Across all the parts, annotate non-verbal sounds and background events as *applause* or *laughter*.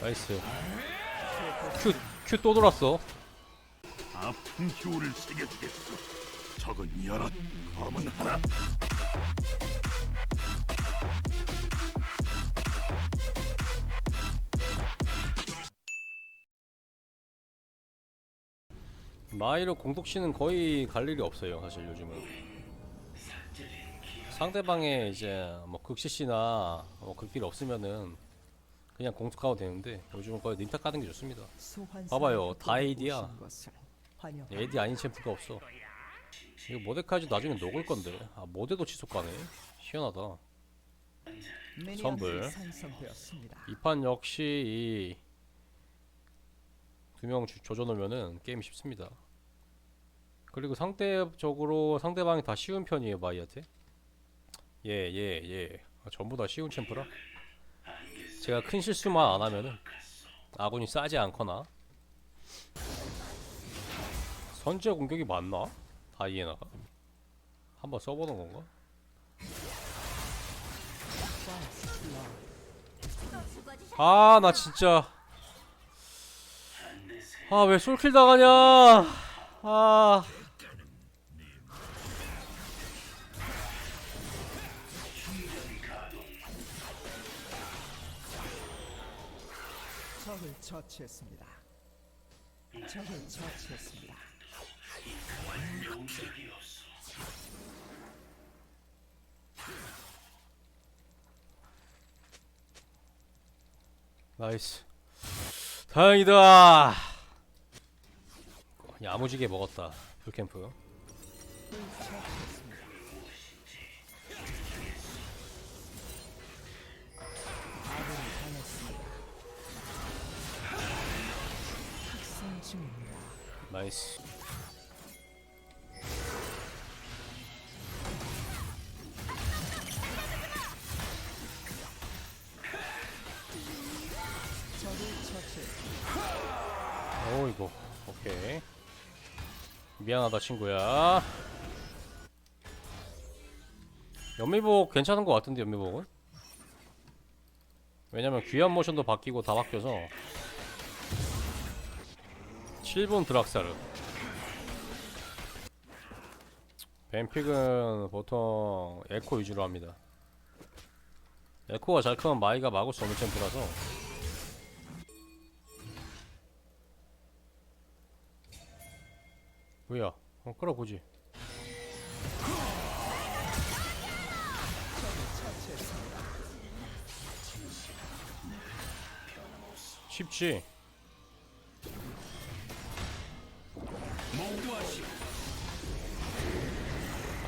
나이스 큐 큐 또 돌았어 아픈 효를 새겨주겠어. 적은 여럿, 검은 하나. 마이로 공독시는 거의 갈 일이 없어요 사실 요즘은 상대방의 이제 뭐 극CC나 뭐 극딜 없으면은 그냥 공독하고 되는데 요즘은 거의 닌타 까는 게 좋습니다 봐봐요, 다 AD 야. 오신 것을 환영합니다. AD 아닌 챔프가 없어 이거 모데카이도 나중에 녹을 건데 아 모데도 지속 가네 희한하다 선불. 이 판 역시 이 두 명 조져놓으면은 게임 쉽습니다. 그리고 상대적으로 상대방이 다 쉬운 편이에요 마이한테. 예 예 예, 아, 전부 다 쉬운 챔프라. 제가 큰 실수만 안 하면은 아군이 싸지 않거나 선제 공격이 맞나? 다이애나가 한번 써보는 건가? 아 나 진짜 아 왜 솔킬 당하냐 아 처치했습니다. 적을 처치했습니다. 나이스. 다행이다. 야무지게 먹었다. 풀캠프 중입니다. 나이스 적을 처치했습니다. 어이구 오케이 미안하다 친구야 연미복 괜찮은 것 같은데 연미복은 왜냐면 귀한 모션도 바뀌고 다 바뀌어서 7분 드락사르 뱀픽은 보통 에코 위주로 합니다 에코가 잘 크면 마이가 막을 수 없는 챔프라서 뭐야? 어, 끌어보지. 쉽지.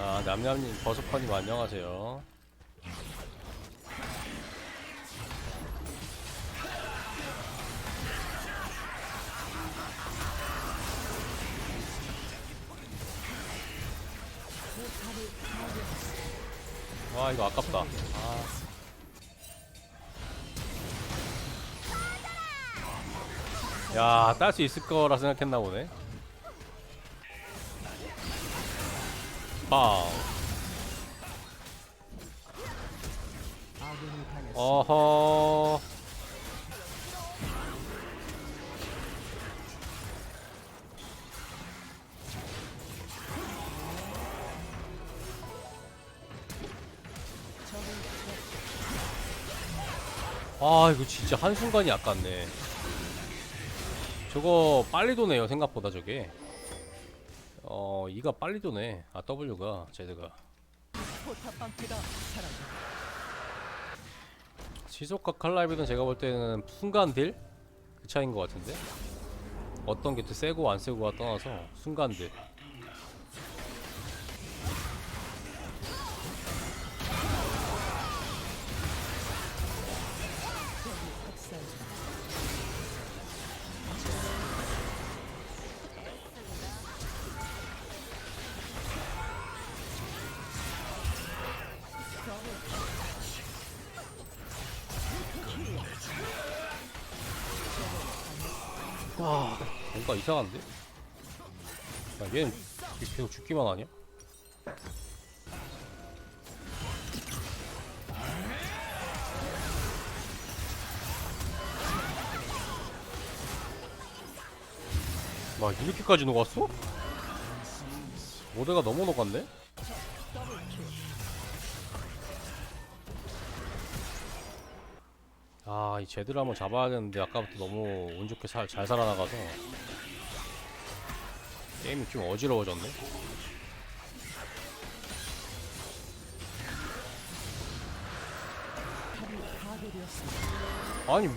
아, 남남님 버섯파님 안녕하세요. 와, 이거 아깝다. 아. 야, 딸 수 있을 거라 생각했나 보네. 빵. 어허. 아 이거 진짜 한순간이 아깝네 저거 빨리 도네요 생각보다 저게 어 이가 빨리 도네 아 W가 제드가. 지속과 칼라이브는 제가 볼 때는 순간 딜? 그 차이인 것 같은데 어떤 게더 세고 안 세고가 떠나서 순간 딜 와 뭔가 이상한데? 야, 얘는 계속 죽기만 하냐? 막 이렇게까지 녹았어? 모델가 너무 녹았네? 아, 이 제대로 한번 잡아야 되는데 아까부터 너무 운 좋게 살, 잘 살아나가서 게임이 좀 어지러워졌네. 아니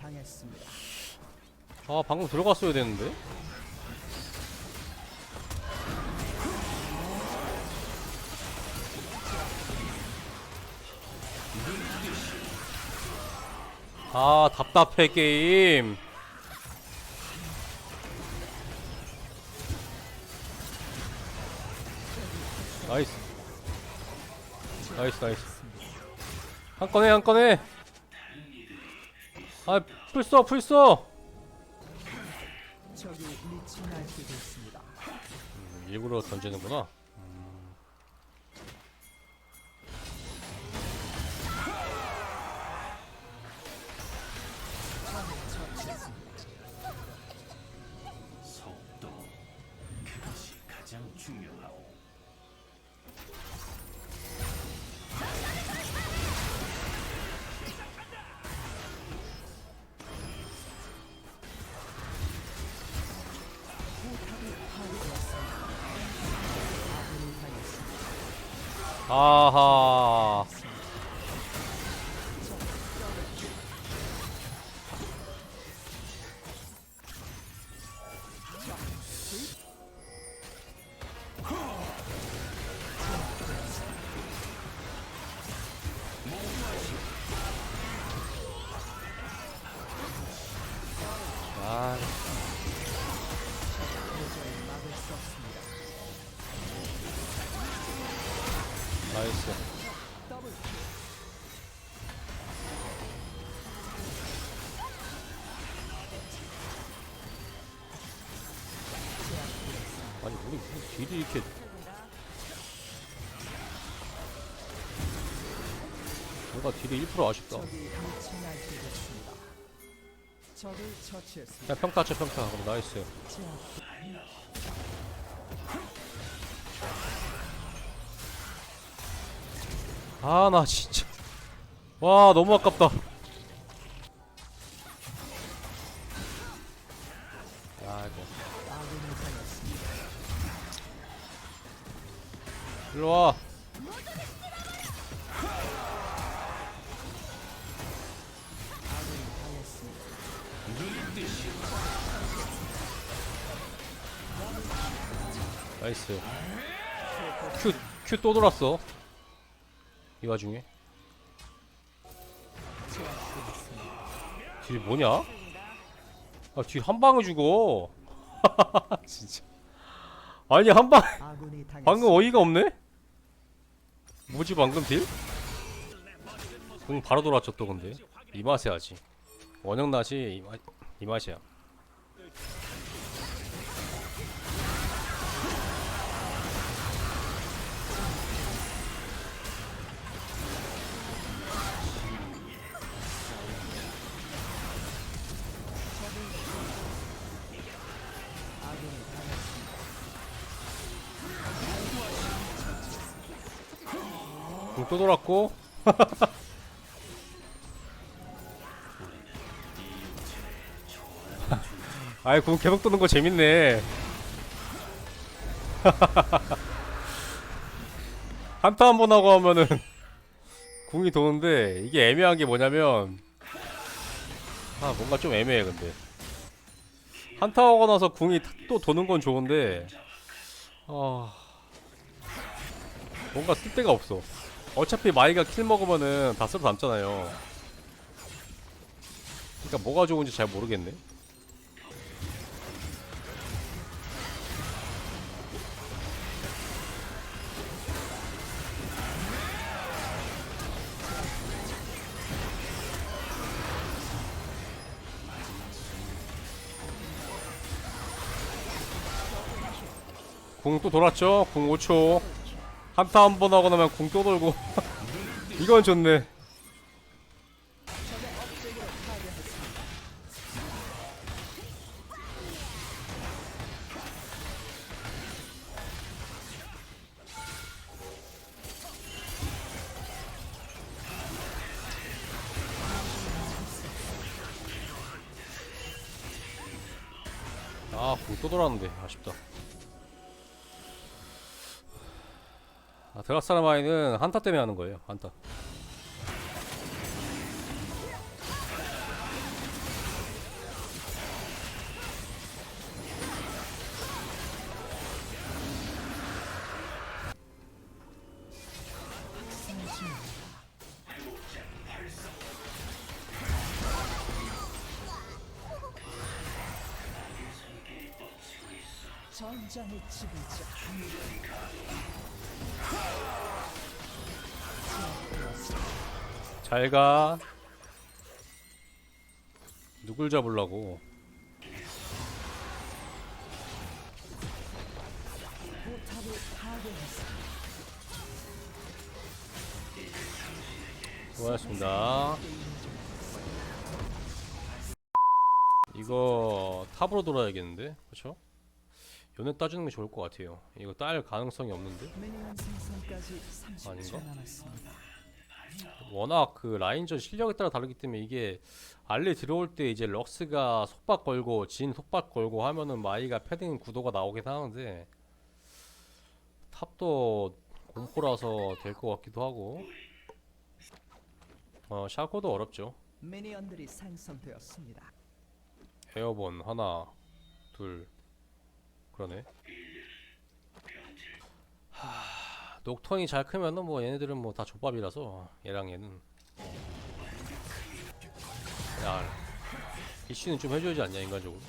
당했습니다. 아 방금 들어갔어야 되는데. 아 답답해 게임. 나이스. 나이스 나이스. 한 건에 한 건에. 아 풀써 풀써. 있습니다. 일부러 던지는구나. 당했 딜이 이렇게 뭔가 딜이 1% 아쉽다. 그냥 평타 쳐 평타. 그럼 나이스. 아 나 진짜. 와 너무 아깝다. 일로 와. 아군이 당했습니다. 나이스. 큐 큐 또 돌았어. 이 와중에. 딜 뭐냐? 아, 딜한 방에 죽어. *laughs* 진짜. 아니, 한 방, 아군이 당했습니다. 방금 어이가 없네? 뭐지, 방금 딜? 응, 바로 돌았죠, 또 근데. 이 맛에 하지. 원형 낫이 이, 맛, 이 맛이야. 궁또 돌았고. *laughs* 아이, 궁 계속 도는 거 재밌네. *laughs* 한타 한 번 하고 하면은 *laughs* 궁이 도는데 이게 애매한 게 뭐냐면 아 뭔가 좀 애매해 근데 한타 하고 나서 궁이 또 도는 건 좋은데 아 뭔가 쓸 데가 없어 어차피 마이가 킬 먹으면은 다 쓸어 담잖아요. 그러니까 뭐가 좋은지 잘 모르겠네. 궁 또 돌았죠? 궁 5초 한타 한 번 하고 나면 공 또 돌고 *laughs* 이건 좋네 아, 공 떠돌았는데 아쉽다. 드라사라마이는 한타 때문에 하는 거예요 한타. 전장의 지배자 잘가 누굴 잡으려고. 수고하셨습니다 이거 탑으로 돌아야겠는데 그쵸? 연애 따주는 게 좋을 것 같아요 이거 딸 가능성이 없는데 미니언 생성까지 30초 아닌가? 워낙 그 라인전 실력에 따라 다르기 때문에 이게 알리 들어올 때 이제 럭스가 속박 걸고 진 속박 걸고 하면은 마이가 패딩 구도가 나오긴 하는데 탑도 공포라서 될 것 같기도 하고 어 샤코도 어렵죠. 에어본 하나 둘 그러네. 하 녹턴이 잘 크면은 뭐 얘네들은 뭐 다 족밥이라서 얘랑 얘는. 야 이슈는 좀 해줘야지 않냐 인간적으로.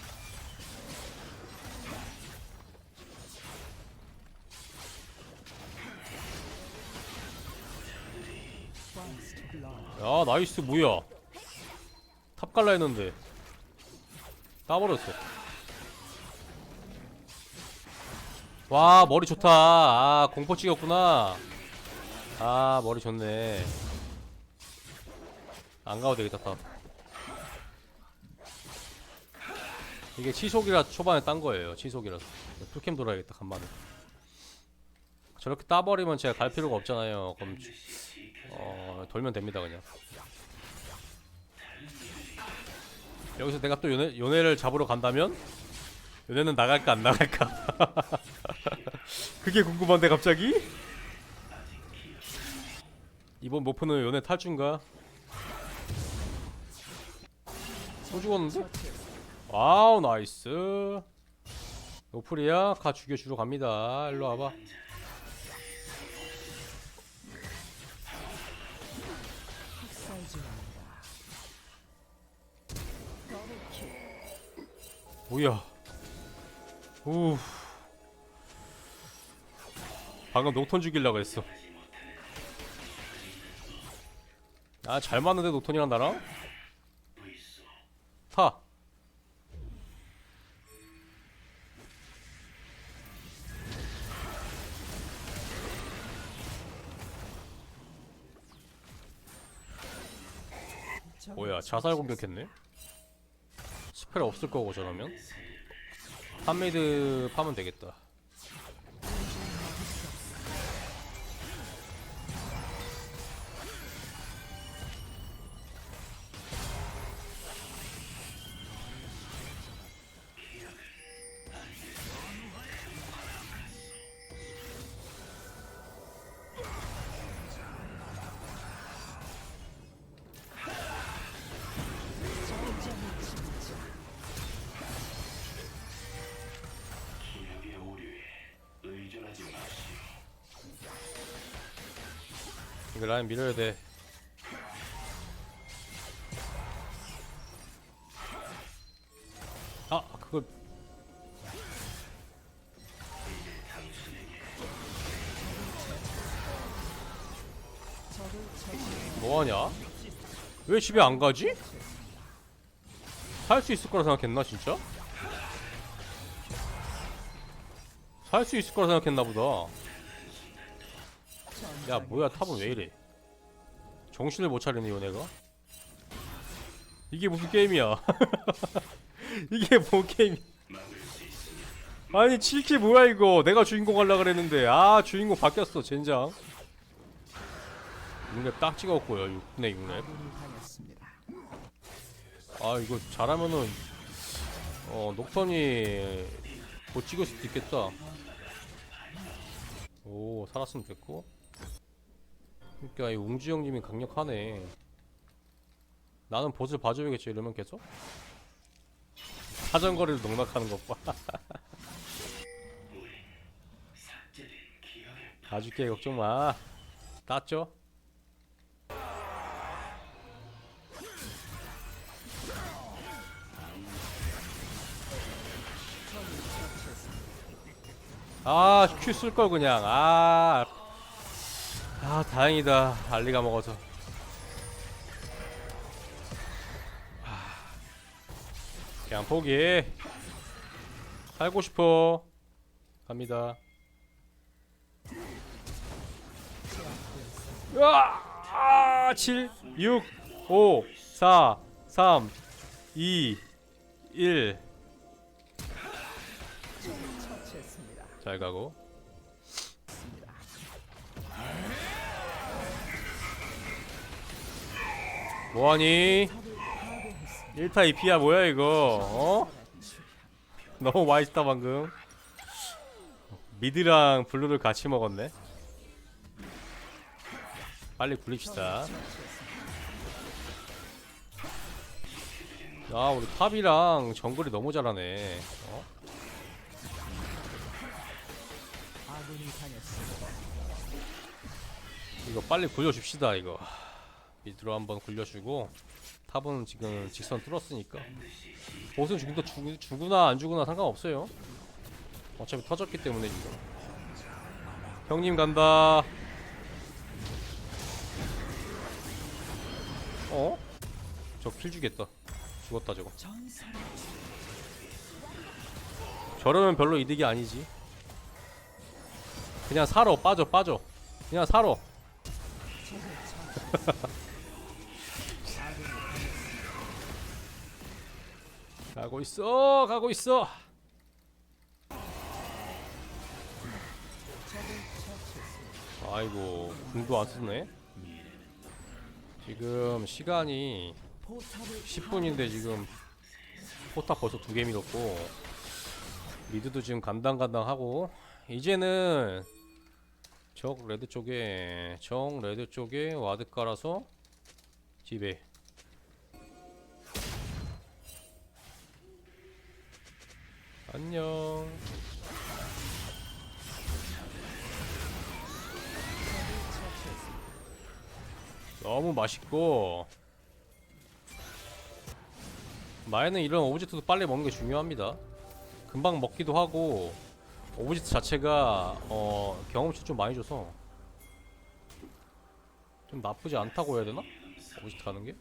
야 나이스 뭐야. 탑 갈라 했는데. 따버렸어 와 머리 좋다. 아 공포 찍었구나. 아 머리 좋네. 안 가도 되겠다 탑. 이게 치속이라 초반에 딴 거예요 치속이라서. 풀캠 돌아야겠다 간만에. 저렇게 따버리면 제가 갈 필요가 없잖아요 그럼 주- 어 돌면 됩니다 그냥. 여기서 내가 또 요네, 요네를 잡으러 간다면? 요네는 나갈까 안 나갈까 *laughs* *laughs* 그게 궁금한데 갑자기? 이번 모프는 요네 탈주인가? 또 죽었는데. 와우 나이스. 노플이야? 가 죽여주러 갑니다. 일로 와봐. 뭐야? 우 방금 녹턴 죽이려고 했어. 아 잘 맞는데 녹턴이랑 나랑? 타. 뭐야 자살 공격했네? 스펠 없을 거고 저러면? 탑메이드 파면 되겠다 라인 밀어야 돼 아, 그걸. 뭐하냐? 왜 집에 안 가지? 살 수 있을 거라 생각했나 진짜? 살 수 있을 거라 생각했나 보다. 야 뭐야 탑은 왜 이래? 정신을 못 차리네 요네가. 이게 무슨 게임이야? *laughs* 이게 뭔 게임? 아니 7킬 뭐야 이거? 내가 주인공 하려 그랬는데 아 주인공 바뀌었어 젠장. 6렙 딱 찍었고요 6렙 6렙. 아군이 당했습니다. 아 이거 잘하면은 어 녹턴이 못 찍을 수도 있겠다 오 살았으면 됐고 그니까 이 웅주 형님이 강력하네 나는 보스 봐줘야겠지 이러면 계속 사정거리를 농락하는 것봐 *laughs* 봐줄게 걱정 마 땄죠? 아, 큐 쓸 걸 그냥. 아. 아, 다행이다. 알리가 먹어서. 아. 그냥 포기. 살고 싶어. 갑니다. 으아! 아, 7, 6, 5, 4, 3, 2, 1. 처치했습니다. 잘 가고. 뭐하니? 1타 2피야 뭐야 이거? 어? 너무 맛있다 방금. 미드랑 블루를 같이 먹었네. 빨리 굴립시다. 아 우리 탑이랑 정글이 너무 잘하네. 어? 이거 빨리 굴려줍시다 이거 미드로 한번 굴려주고 탑은 지금 직선 뚫었으니까. 보스는 지금도 죽, 죽으나 안 죽으나 상관없어요. 어차피 터졌기 때문에 지금. 형님 간다. 어? 저 킬 주겠다. 죽었다 저거. 저러면 별로 이득이 아니지. 그냥 살아 빠져 빠져. 그냥 살아 *laughs* 가고 있어 가고 있어. 아이고 궁도 안 쓰네. 지금 시간이 포탑을 10분인데 지금 포탑 벌써 두 개 밀었고 미드도 지금 간당간당하고 이제는 적 레드 쪽에 정 레드 쪽에 와드 깔아서 집에 안녕 너무 맛있고 마에는 이런 오브젝트도 빨리 먹는 게 중요합니다. 금방 먹기도 하고 오브젝트 자체가 어, 경험치 좀 많이 줘서 좀 나쁘지 않다고 해야 되나? 오브젝트 가는 게?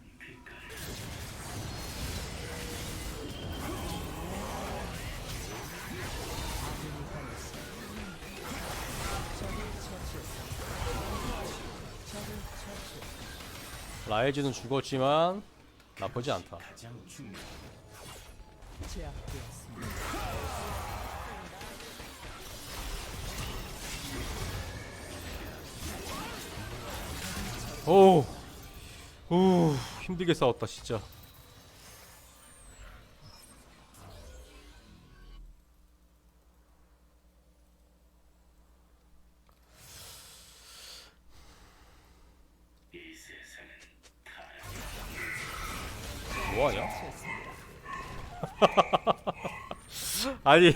라이즈는 죽었지만 나쁘지 않다. 오, 오, 힘들게 싸웠다 진짜. 뭐하냐? *laughs* 아니,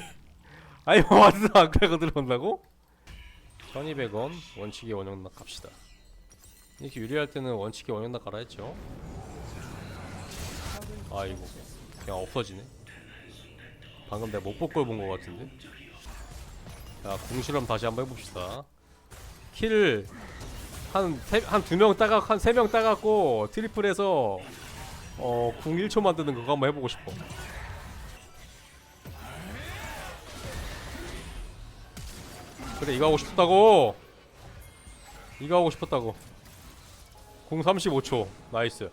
아니 와드 안 깔고 들어온다고? 1200원 원칙의 원형락 갑시다. 이렇게 유리할 때는 원칙의 원형락 가라 했죠. 아이고, 그냥 없어지네. 방금 내가 못볼 걸본것 같은데. 자, 궁실험 다시 한번 해봅시다. 킬 한 한 두 명 따가 한 세 명 따갖고 트리플해서 어, 궁 1초 만드는 그거 한번 해보고 싶어. 그래, 이거 하고 싶었다고! 이거 하고 싶었다고. 궁 35초. 나이스.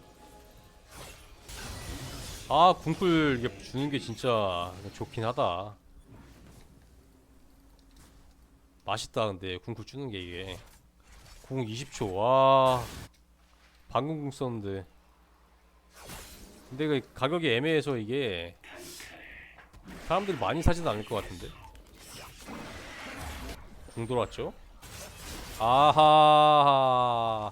아, 궁풀 이게 주는 게 진짜 좋긴 하다. 맛있다, 근데 궁풀 주는 게 이게. 궁 20초. 와. 방금 궁 썼는데. 근데 그 가격이 애매해서 이게 사람들이 많이 사진 않을 것 같은데. 궁 돌았죠? 아하.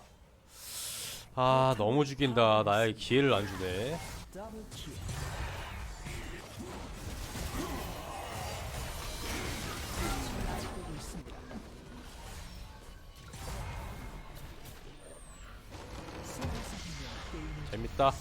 아 너무 죽인다. 나의 기회를 안 주네. 재밌다.